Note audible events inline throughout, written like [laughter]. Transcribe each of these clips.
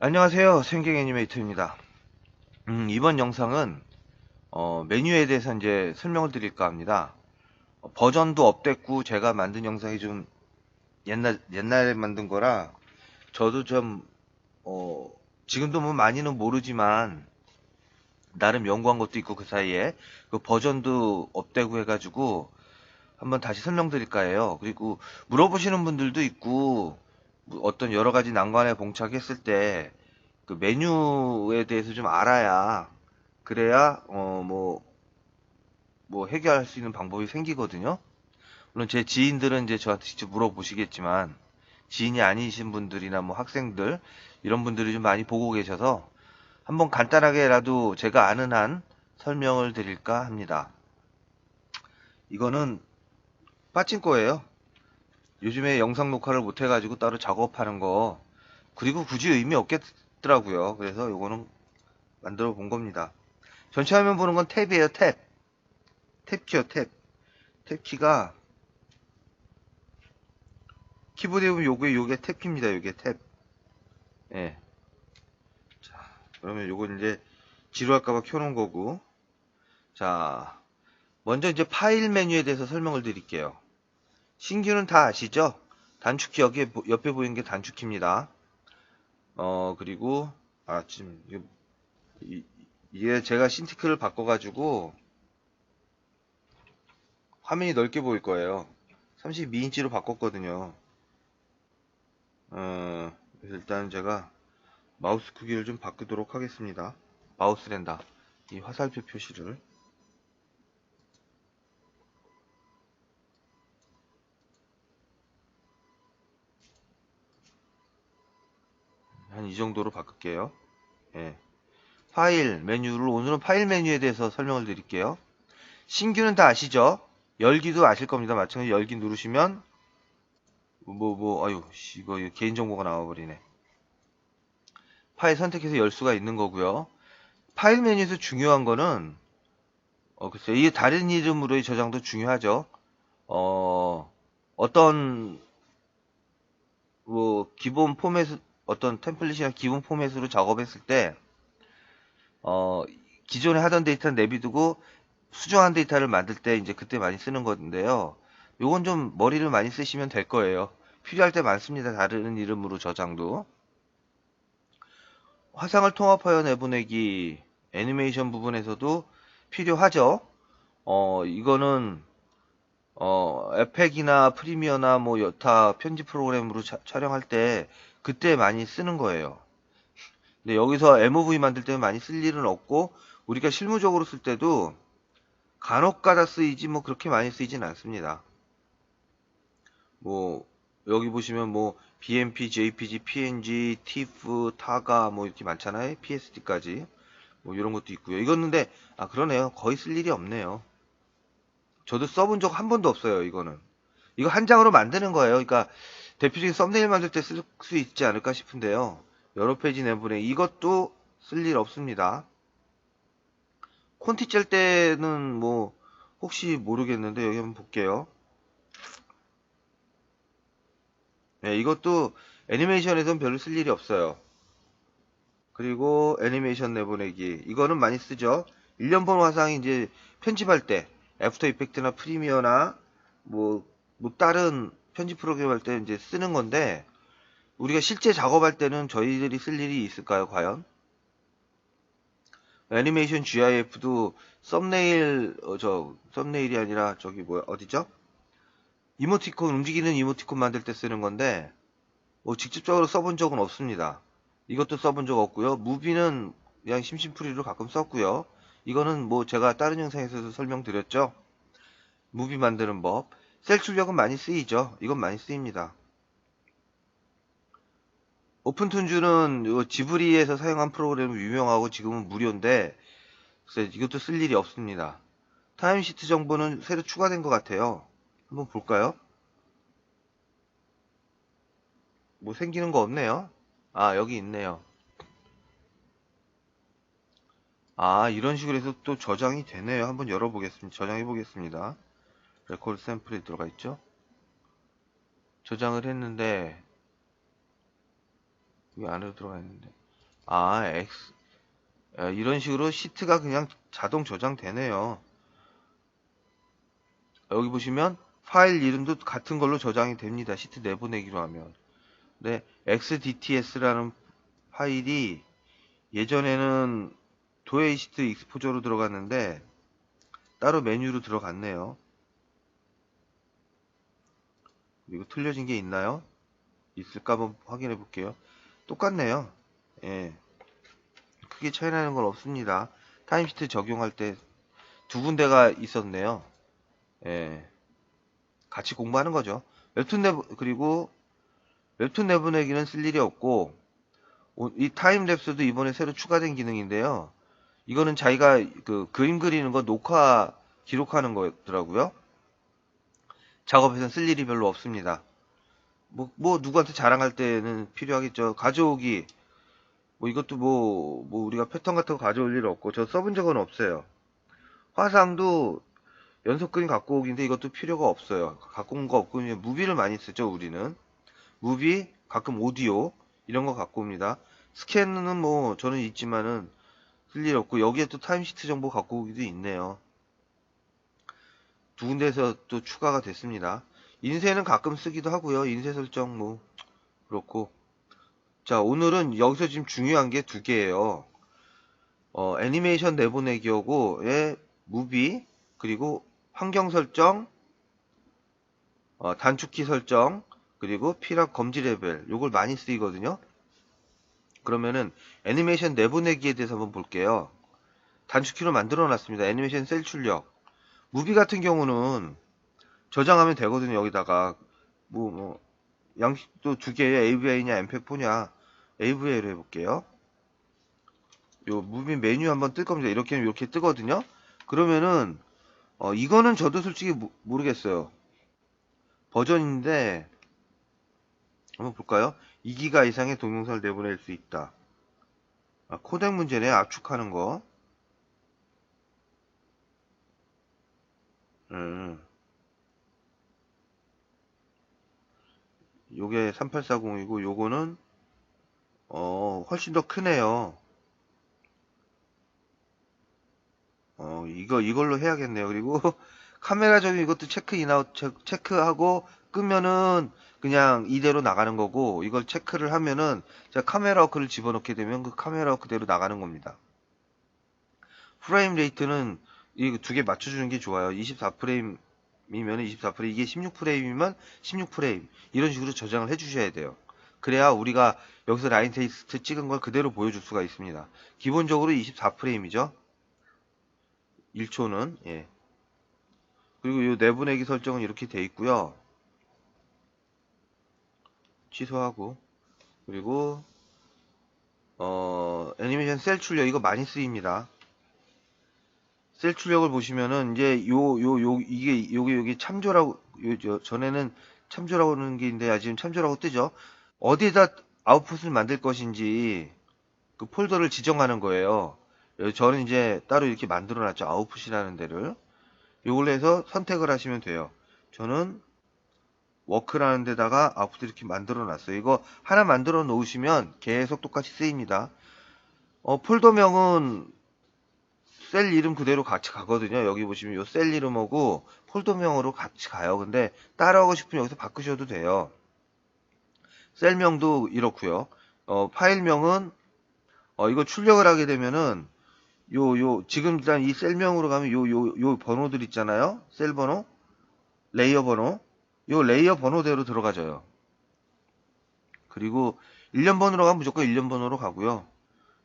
안녕하세요. 생경 애니메이터입니다. 음, 이번 영상은 어, 메뉴에 대해서 이제 설명을 드릴까 합니다. 어, 버전도 업됐고 제가 만든 영상이 좀 옛날 옛날에 만든 거라 저도 좀 어, 지금도 뭐 많이는 모르지만 나름 연구한 것도 있고 그 사이에 그 버전도 업되고 해가지고 한번 다시 설명드릴까 해요. 그리고 물어보시는 분들도 있고 뭐 어떤 여러 가지 난관에 봉착했을 때 그 메뉴에 대해서 좀 알아야 그래야 어뭐뭐 해결할 수 있는 방법이 생기거든요. 물론 제 지인들은 이제 저한테 직접 물어보시겠지만 지인이 아니신 분들이나 뭐 학생들 이런 분들이 좀 많이 보고 계셔서 한번 간단하게라도 제가 아는 한 설명을 드릴까 합니다. 이거는 빠친코예요. 요즘에 영상 녹화를 못 해가지고 따로 작업하는 거 그리고 굳이 의미 없겠더라고요. 그래서 요거는 만들어 본 겁니다. 전체 화면 보는 건 탭이에요. 탭. 탭키요. 탭. 탭키가 키보드에 보면 요게 요게 탭키입니다. 요게 탭. 예. 자, 그러면 요거 이제 지루할까봐 켜놓은 거고. 자, 먼저 이제 파일 메뉴에 대해서 설명을 드릴게요. 신규는 다 아시죠? 단축키 여기 에 옆에 보이는 게 단축키입니다. 어 그리고 아 지금 이, 이게 제가 신티크를 바꿔가지고 화면이 넓게 보일 거예요. 32인치로 바꿨거든요. 어 일단 제가 마우스 크기를 좀 바꾸도록 하겠습니다. 마우스 랜다 이 화살표 표시를 한 이 정도로 바꿀게요. 예. 파일 메뉴를 오늘은 파일 메뉴에 대해서 설명을 드릴게요. 신규는 다 아시죠? 열기도 아실 겁니다. 마찬가지 열기 누르시면 뭐뭐 아유 씨, 이거 개인 정보가 나와 버리네. 파일 선택해서 열 수가 있는 거고요. 파일 메뉴에서 중요한 거는 어 글쎄 이 다른 이름으로의 저장도 중요하죠. 어 어떤 뭐 기본 포맷 어떤 템플릿이나 기본 포맷으로 작업했을 때, 어, 기존에 하던 데이터는 내비두고 수정한 데이터를 만들 때 이제 그때 많이 쓰는 건데요. 요건 좀 머리를 많이 쓰시면 될 거예요. 필요할 때 많습니다. 다른 이름으로 저장도. 화상을 통합하여 내보내기 애니메이션 부분에서도 필요하죠. 어, 이거는 어, 에펙이나 프리미어나 뭐 여타 편집 프로그램으로 차, 촬영할 때 그때 많이 쓰는 거예요. 근데 여기서 MOV 만들 때는 많이 쓸 일은 없고 우리가 실무적으로 쓸 때도 간혹 가다 쓰이지 뭐 그렇게 많이 쓰이진 않습니다. 뭐 여기 보시면 뭐 BMP, JPG, PNG, TIFF, 타가 뭐 이렇게 많잖아요. PSD까지 뭐 이런 것도 있고요. 이건 근데 아 그러네요. 거의 쓸 일이 없네요. 저도 써본 적 한 번도 없어요. 이거는 이거 한 장으로 만드는 거예요. 그러니까 대표적인 썸네일 만들 때 쓸 수 있지 않을까 싶은데요. 여러 페이지 내보내 이것도 쓸 일 없습니다. 콘티 짤 때는 뭐 혹시 모르겠는데 여기 한번 볼게요. 네, 이것도 애니메이션에선 별로 쓸 일이 없어요. 그리고 애니메이션 내보내기 이거는 많이 쓰죠. 1년 번 화상이 이제 편집할 때 애프터 이펙트나 프리미어나 뭐, 뭐 다른 편집 프로그램 할 때 이제 쓰는 건데 우리가 실제 작업할 때는 저희들이 쓸 일이 있을까요 과연? 애니메이션 GIF도 썸네일 어, 저 썸네일이 아니라 저기 뭐야 어디죠? 이모티콘 움직이는 이모티콘 만들 때 쓰는 건데 뭐 직접적으로 써본 적은 없습니다. 이것도 써본 적 없고요. 무비는 그냥 심심풀이로 가끔 썼고요. 이거는 뭐 제가 다른 영상에서도 설명드렸죠. 무비 만드는 법. 셀 출력은 많이 쓰이죠. 이건 많이 쓰입니다. 오픈툰주는 지브리에서 사용한 프로그램이 유명하고 지금은 무료인데 이것도 쓸 일이 없습니다. 타임시트 정보는 새로 추가된 것 같아요. 한번 볼까요? 뭐 생기는 거 없네요. 아 여기 있네요. 아 이런 식으로 해서 또 저장이 되네요. 한번 열어보겠습니다. 저장해 보겠습니다. 레코드 샘플에 들어가 있죠. 저장을 했는데 여기 안으로 들어가 있는데 아, X. 아, 이런 식으로 시트가 그냥 자동 저장되네요. 여기 보시면 파일 이름도 같은 걸로 저장이 됩니다. 시트 내보내기로 하면. 네, XDTS라는 파일이 예전에는 도에이시트 익스포저로 들어갔는데 따로 메뉴로 들어갔네요. 이거 틀려진 게 있나요? 있을까 한번 확인해 볼게요. 똑같네요. 예. 크게 차이 나는 건 없습니다. 타임시트 적용할 때 두 군데가 있었네요. 예. 같이 공부하는 거죠. 웹툰 내보, 그리고 웹툰 내보내기는 쓸 일이 없고, 오- 이 타임랩스도 이번에 새로 추가된 기능인데요. 이거는 자기가 그 그림 그리는 거 녹화 기록하는 거더라고요. 작업에서는 쓸 일이 별로 없습니다. 뭐, 뭐, 누구한테 자랑할 때는 필요하겠죠. 가져오기. 뭐, 이것도 뭐, 뭐, 우리가 패턴 같은 거 가져올 일 없고, 저 써본 적은 없어요. 화상도 연속 그림 갖고 오기인데 이것도 필요가 없어요. 갖고 온 거 없고, 무비를 많이 쓰죠, 우리는. 무비, 가끔 오디오, 이런 거 갖고 옵니다. 스캔은 뭐, 저는 있지만은, 쓸일 없고, 여기에 또 타임시트 정보 갖고 오기도 있네요. 두 군데에서 또 추가가 됐습니다. 인쇄는 가끔 쓰기도 하고요. 인쇄 설정 뭐 그렇고 자 오늘은 여기서 지금 중요한 게 두 개예요. 어, 애니메이션 내보내기하고의 무비 그리고 환경 설정 어, 단축키 설정 그리고 피랍 검지 레벨 요걸 많이 쓰이거든요. 그러면은 애니메이션 내보내기에 대해서 한번 볼게요. 단축키로 만들어 놨습니다. 애니메이션 셀 출력 무비 같은 경우는 저장하면 되거든요. 여기다가 뭐, 뭐 양식도 두 개에 AVI냐 MP4냐 AVI로 해볼게요. 요 무비 메뉴 한번 뜰 겁니다. 이렇게 이렇게 뜨거든요. 그러면은 어 이거는 저도 솔직히 모, 모르겠어요. 버전인데 한번 볼까요? 2기가 이상의 동영상을 내보낼 수 있다. 아, 코덱 문제네. 압축하는 거. 음. 요게 3840이고 요거는 어 훨씬 더 크네요. 어 이거 이걸로 해야겠네요. 그리고 [laughs] 카메라 적용 이것도 체크 인아웃 체- 체크하고 끄면은 그냥 이대로 나가는 거고 이걸 체크를 하면은 제가 카메라 워크를 집어넣게 되면 그 카메라 워크대로 나가는 겁니다. 프레임 레이트는 이 두 개 맞춰주는 게 좋아요. 24프레임이면 24프레임, 이게 16프레임이면 16프레임 이런 식으로 저장을 해주셔야 돼요. 그래야 우리가 여기서 라인 테이스트 찍은 걸 그대로 보여줄 수가 있습니다. 기본적으로 24프레임이죠. 1초는 예. 그리고 이 내보내기 설정은 이렇게 돼 있고요. 취소하고 그리고 어 애니메이션 셀 출력 이거 많이 쓰입니다. 셀 출력을 보시면은 이제 요 요 요 이게 요게 요게 참조라고 요 저, 전에는 참조라고 하는 게 있는데 아, 지금 참조라고 뜨죠. 어디에다 아웃풋을 만들 것인지 그 폴더를 지정하는 거예요. 요- 저는 이제 따로 이렇게 만들어 놨죠. 아웃풋이라는 데를. 요걸로 해서 선택을 하시면 돼요. 저는 워크라는 데다가 아웃풋 이렇게 만들어 놨어요. 이거 하나 만들어 놓으시면 계속 똑같이 쓰입니다. 어, 폴더명은 셀 이름 그대로 같이 가거든요. 여기 보시면 요 셀 이름하고 폴더명으로 같이 가요. 근데 따라하고 싶으면 여기서 바꾸셔도 돼요. 셀명도 이렇고요. 어, 파일명은 어, 이거 출력을 하게 되면은 요, 요, 지금 일단 이 셀명으로 가면 요, 요, 요 번호들 있잖아요. 셀 번호, 레이어 번호. 요 레이어 번호대로 들어가져요. 그리고 1년 번호로 가면 무조건 1년 번호로 가고요.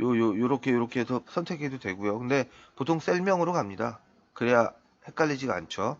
요, 요, 요렇게, 요렇게 해서 선택해도 되고요. 근데 보통 셀명으로 갑니다. 그래야 헷갈리지가 않죠.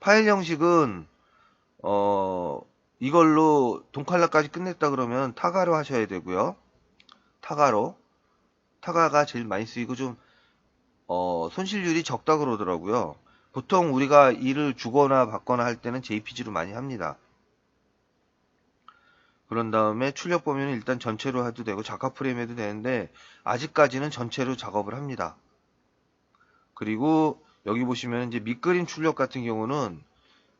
파일 형식은, 어, 이걸로 동칼라까지 끝냈다 그러면 타가로 하셔야 되고요. 타가로. 타가가 제일 많이 쓰이고 좀, 어, 손실률이 적다 그러더라고요. 보통 우리가 일을 주거나 받거나 할 때는 JPG로 많이 합니다. 그런 다음에 출력 보면 일단 전체로 해도 되고 작화 프레임 해도 되는데 아직까지는 전체로 작업을 합니다. 그리고 여기 보시면 이제 밑그림 출력 같은 경우는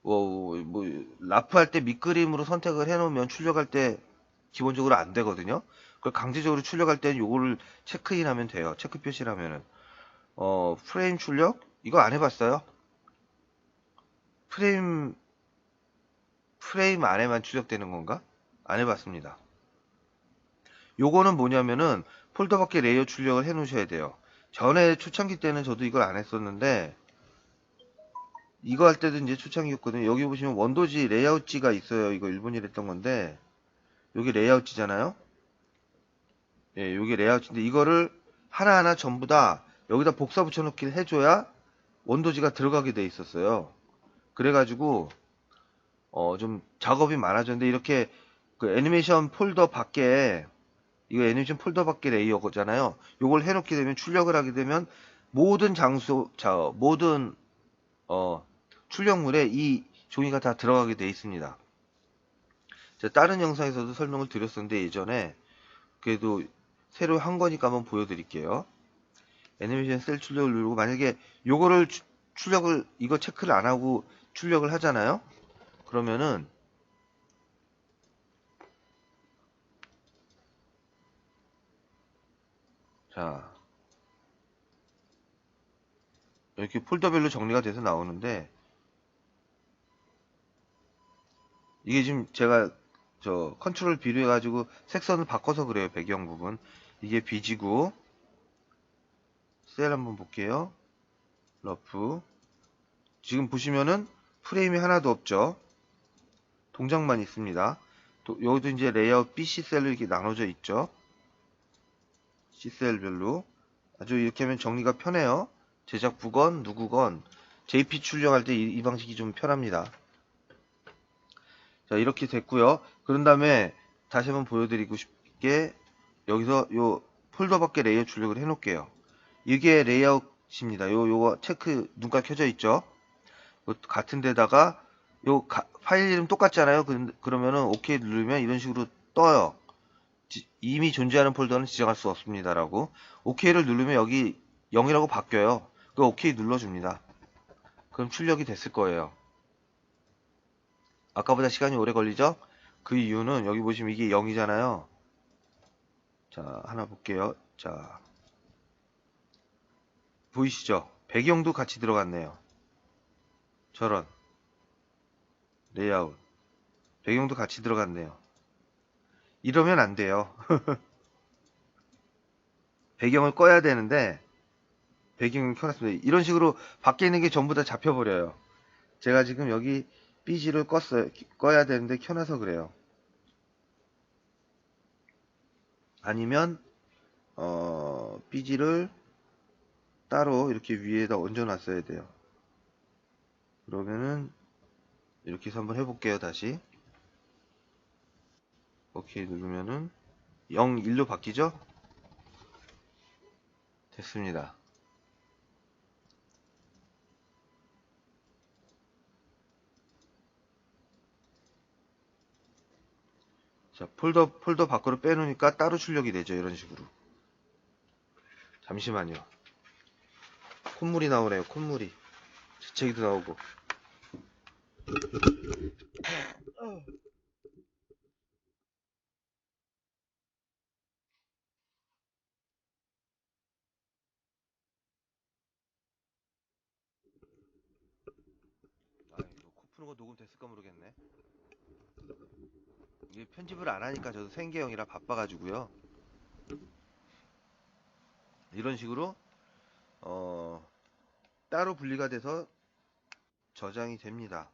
뭐, 뭐 라프할 때 밑그림으로 선택을 해놓으면 출력할 때 기본적으로 안 되거든요. 그걸 강제적으로 출력할 때는 요거를 체크인 하면 돼요. 체크 표시를 하면은. 어, 프레임 출력? 이거 안 해봤어요? 프레임, 프레임 안에만 출력되는 건가? 안 해봤습니다. 요거는 뭐냐면은 폴더 밖에 레이어 출력을 해 놓으셔야 돼요. 전에 초창기 때는 저도 이걸 안 했었는데 이거 할 때도 이제 초창기였거든요. 여기 보시면 원도지 레이아웃지가 있어요. 이거 일본일 했던 건데 여기 레이아웃지잖아요. 예, 여기 레이아웃인데 이거를 하나하나 전부 다 여기다 복사 붙여놓기를 해줘야 원도지가 들어가게 돼 있었어요. 그래가지고 어, 좀 작업이 많아졌는데 이렇게 그 애니메이션 폴더 밖에 이거 애니메이션 폴더 밖에 레이어잖아요. 요걸 해놓게 되면 출력을 하게 되면 모든 장소, 자, 모든 어, 출력물에 이 종이가 다 들어가게 돼 있습니다. 다른 영상에서도 설명을 드렸었는데 예전에 그래도 새로 한 거니까 한번 보여드릴게요. 애니메이션 셀 출력을 누르고 만약에 요거를 추- 출력을 이거 체크를 안 하고 출력을 하잖아요. 그러면은 자 이렇게 폴더별로 정리가 돼서 나오는데 이게 지금 제가 저 컨트롤 B로 해가지고 색선을 바꿔서 그래요 배경 부분. 이게 B지고 셀 한번 볼게요. 러프. 지금 보시면은 프레임이 하나도 없죠. 동작만 있습니다. 또 여기도 이제 레이아웃 B, C 셀로 이렇게 나눠져 있죠. C셀별로. 아주 이렇게 하면 정리가 편해요. 제작부건 누구건. JP 출력할 때 이 방식이 좀 편합니다. 자 이렇게 됐고요. 그런 다음에 다시 한번 보여드리고 싶게 여기서 요 폴더 밖에 레이아웃 출력을 해 놓을게요. 이게 레이아웃입니다. 요 요거 체크 눈깔 켜져 있죠? 요 같은 데다가 요 가- 파일 이름 똑같잖아요 그, 그러면은 OK 누르면 이런 식으로 떠요 지- 이미 존재하는 폴더는 지정할 수 없습니다라고 OK를 누르면 여기 0이라고 바뀌어요 그 OK 눌러줍니다 그럼 출력이 됐을 거예요 아까보다 시간이 오래 걸리죠? 그 이유는 여기 보시면 이게 0이잖아요. 자, 하나 볼게요. 자, 보이시죠? 배경도 같이 들어갔네요. 저런 레이아웃 배경도 같이 들어갔네요. 이러면 안 돼요. [laughs] 배경을 꺼야 되는데 배경을 켜놨습니다. 이런 식으로 밖에 있는 게 전부 다 잡혀버려요. 제가 지금 여기 삐지를 껐어요. 꺼야 되는데 켜놔서 그래요. 아니면 어, 삐지를 따로 이렇게 위에다 얹어 놨어야 돼요. 그러면은 이렇게 해서 한번 해볼게요. 다시 오케이 누르면은 0, 1로 바뀌죠? 됐습니다. 자, 폴더, 폴더 밖으로 빼놓으니까 따로 출력이 되죠. 이런 식으로. 잠시만요. 콧물이 나오네요. 콧물이. 재채기도 나오고. 아, 거 녹음 됐을까 모르겠네. 이게 편집을 안 하니까 저도 생계형이라 바빠가지고요. 이런 식으로 어, 따로 분리가 돼서 저장이 됩니다.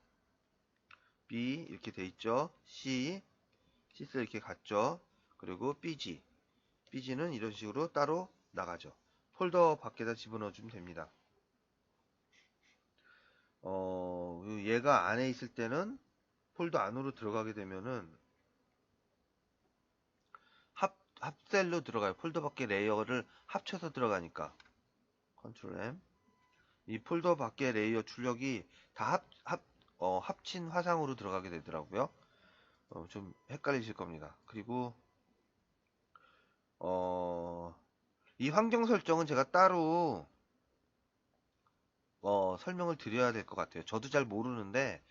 B 이렇게 돼 있죠. C C스 이렇게 갔죠. 그리고 BG BG는 이런 식으로 따로 나가죠. 폴더 밖에다 집어넣어 주면 됩니다. 어, 얘가 안에 있을 때는 폴더 안으로 들어가게 되면은 합, 합셀로 들어가요. 폴더 밖에 레이어를 합쳐서 들어가니까. 컨트롤 M. 이 폴더 밖에 레이어 출력이 다 합, 합, 어, 합친 화상으로 들어가게 되더라고요. 어, 좀 헷갈리실 겁니다. 그리고, 어, 이 환경 설정은 제가 따로, 어, 설명을 드려야 될 것 같아요. 저도 잘 모르는데,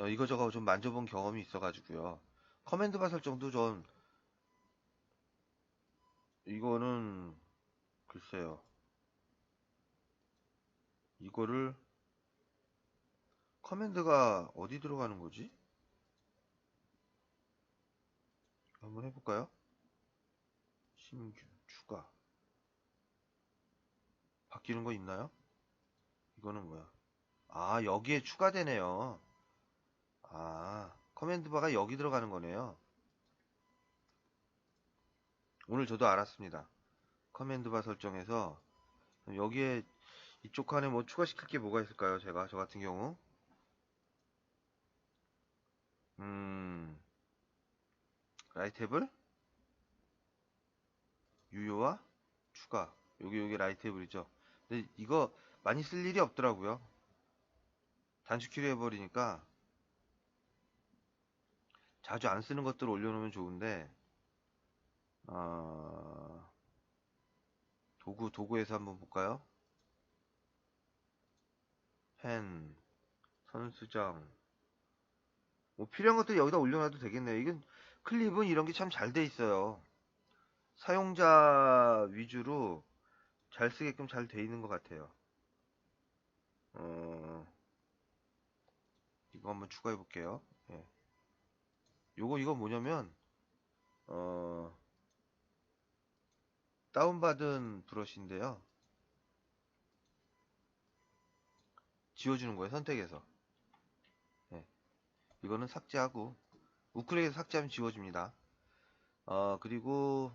어, 이거저거 좀 만져본 경험이 있어가지고요. 커맨드 바 설정도 좀 이거는 글쎄요. 이거를 커맨드가 어디 들어가는 거지? 한번 해볼까요? 신규 추가 바뀌는 거 있나요? 이거는 뭐야? 아 여기에 추가되네요. 아 커맨드 바가 여기 들어가는 거네요. 오늘 저도 알았습니다. 커맨드 바 설정에서 여기에 이쪽 칸에 뭐 추가시킬 게 뭐가 있을까요? 제가 저 같은 경우 음 라이테블 유효화 추가 여기 여기 라이테블이죠. 근데 이거 많이 쓸 일이 없더라고요. 단축 키로 해버리니까 자주 안 쓰는 것들을 올려놓으면 좋은데 어, 도구 도구에서 한번 볼까요? 펜 선수장 뭐 필요한 것들 여기다 올려놔도 되겠네요. 이건 클립은 이런 게 참 잘 돼 있어요. 사용자 위주로 잘 쓰게끔 잘 돼 있는 것 같아요. 어, 이거 한번 추가해 볼게요. 예. 요거 이거 뭐냐면 어, 다운받은 브러쉬인데요. 지워주는 거예요, 선택해서. 예. 이거는 삭제하고, 우클릭에서 삭제하면 지워집니다. 어, 그리고,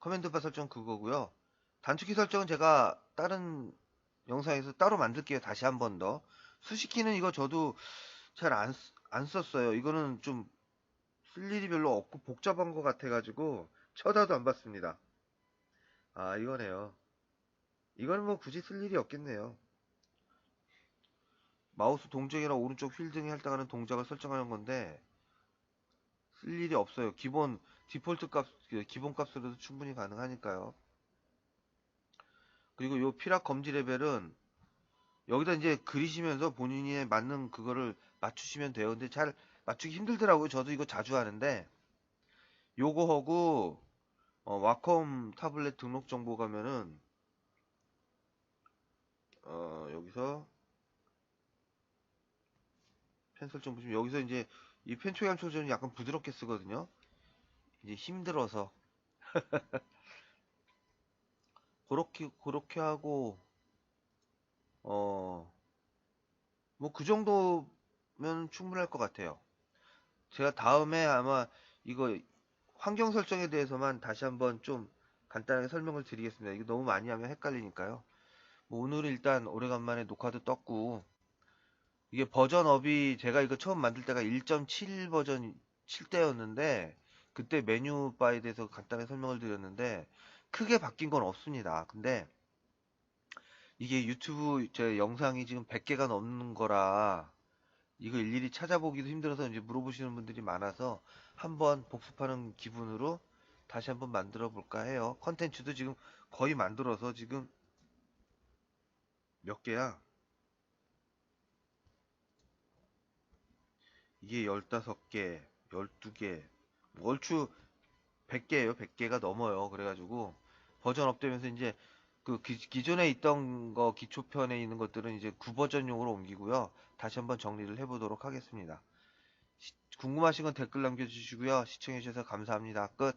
커맨드바 설정 그거고요 단축키 설정은 제가 다른 영상에서 따로 만들게요. 다시 한 번 더. 수식키는 이거 저도 잘 안, 안 썼어요. 이거는 좀 쓸 일이 별로 없고 복잡한 것 같아가지고 쳐다도 안 봤습니다. 아, 이거네요. 이거는 뭐 굳이 쓸 일이 없겠네요. 마우스 동작이나 오른쪽 휠 등에 할당하는 동작을 설정하는 건데 쓸 일이 없어요. 기본 디폴트 값그 기본 값으로도 충분히 가능하니까요. 그리고 요 피락 검지 레벨은 여기다 이제 그리시면서 본인이 맞는 그거를 맞추시면 돼요. 근데 잘 맞추기 힘들더라고요. 저도 이거 자주 하는데 요거 하고 어, 와컴 타블렛 등록 정보 가면은 어, 여기서 펜 설정 보시면 여기서 이제 이 펜 초기화 조절은 약간 부드럽게 쓰거든요. 이제 힘들어서 [laughs] 그렇게 그렇게 하고 어 뭐 그 정도면 충분할 것 같아요. 제가 다음에 아마 이거 환경 설정에 대해서만 다시 한번 좀 간단하게 설명을 드리겠습니다. 이거 너무 많이 하면 헷갈리니까요. 뭐 오늘 일단 오래간만에 녹화도 떴고 이게 버전업이 제가 이거 처음 만들 때가 1.7 버전 7대였는데 그때 메뉴 바에 대해서 간단히 설명을 드렸는데 크게 바뀐 건 없습니다. 근데 이게 유튜브 제 영상이 지금 100개가 넘는 거라 이거 일일이 찾아보기도 힘들어서 이제 물어보시는 분들이 많아서 한번 복습하는 기분으로 다시 한번 만들어 볼까 해요. 컨텐츠도 지금 거의 만들어서 지금 몇 개야? 이게 15개, 12개, 얼추 100개예요. 100개가 넘어요. 그래가지고 버전 업되면서 이제 그 기, 존에 있던 거 기초편에 있는 것들은 이제 9버전용으로 옮기고요. 다시 한번 정리를 해보도록 하겠습니다. 시- 궁금하신 건 댓글 남겨주시고요. 시청해주셔서 감사합니다. 끝.